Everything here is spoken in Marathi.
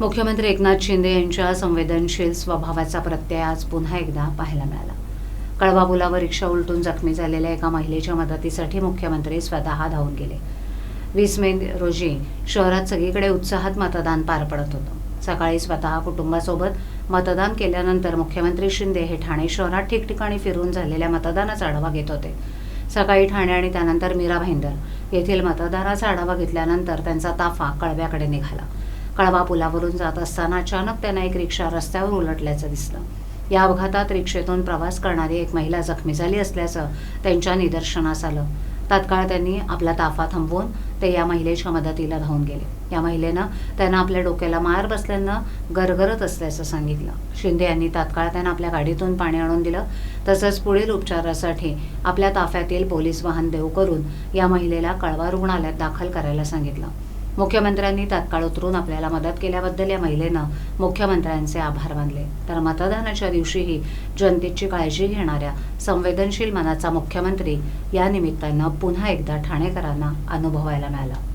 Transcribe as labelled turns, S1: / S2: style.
S1: मुख्यमंत्री एकनाथ शिंदे यांच्या संवेदनशील स्वभावाचा प्रत्यय आज पुन्हा एकदा पाहायला मिळाला. कळवा पुलावर रिक्षा उलटून जखमी झालेल्या एका महिलेच्या मदतीसाठी मुख्यमंत्री स्वतः धावून गेले. वीस मे रोजी शहरात सगळीकडे उत्साहात मतदान पार पडत होतं. सकाळी स्वतः कुटुंबासोबत मतदान केल्यानंतर मुख्यमंत्री शिंदे हे ठाणे शहरात ठिकठिकाणी फिरून झालेल्या मतदानाचा आढावा घेत होते. सकाळी ठाणे आणि त्यानंतर मीरा भाईंदर येथील मतदानाचा आढावा घेतल्यानंतर त्यांचा ताफा कळव्याकडे निघाला. कळवा पुलावरून जात असताना अचानक त्यांना एक रिक्षा रस्त्यावर उलटल्याचं दिसलं. या अपघातात रिक्षेतून प्रवास करणारी एक महिला जखमी झाली असल्याचं त्यांच्या निदर्शनास आलं. तात्काळ त्यांनी आपला ताफा थांबवून ते या महिलेच्या मदतीला धावून गेले. या महिलेनं त्यांना आपल्या डोक्याला मार बसल्यानं गरगरत असल्याचं सांगितलं. शिंदे यांनी तात्काळ त्यांना आपल्या गाडीतून पाणी आणून दिलं. तसंच पुढील उपचारासाठी आपल्या ताफ्यातील पोलीस वाहन देऊ करून या महिलेला कळवा रुग्णालयात दाखल करायला सांगितलं. मुख्यमंत्र्यांनी तात्काळ उतरून आपल्याला मदत केल्याबद्दल या महिलेनं मुख्यमंत्र्यांचे आभार मानले. तर मतदानाच्या दिवशीही जनतेची काळजी घेणाऱ्या संवेदनशील मनाचा मुख्यमंत्री या निमित्तानं पुन्हा एकदा ठाणेकरांना अनुभवायला मिळाला.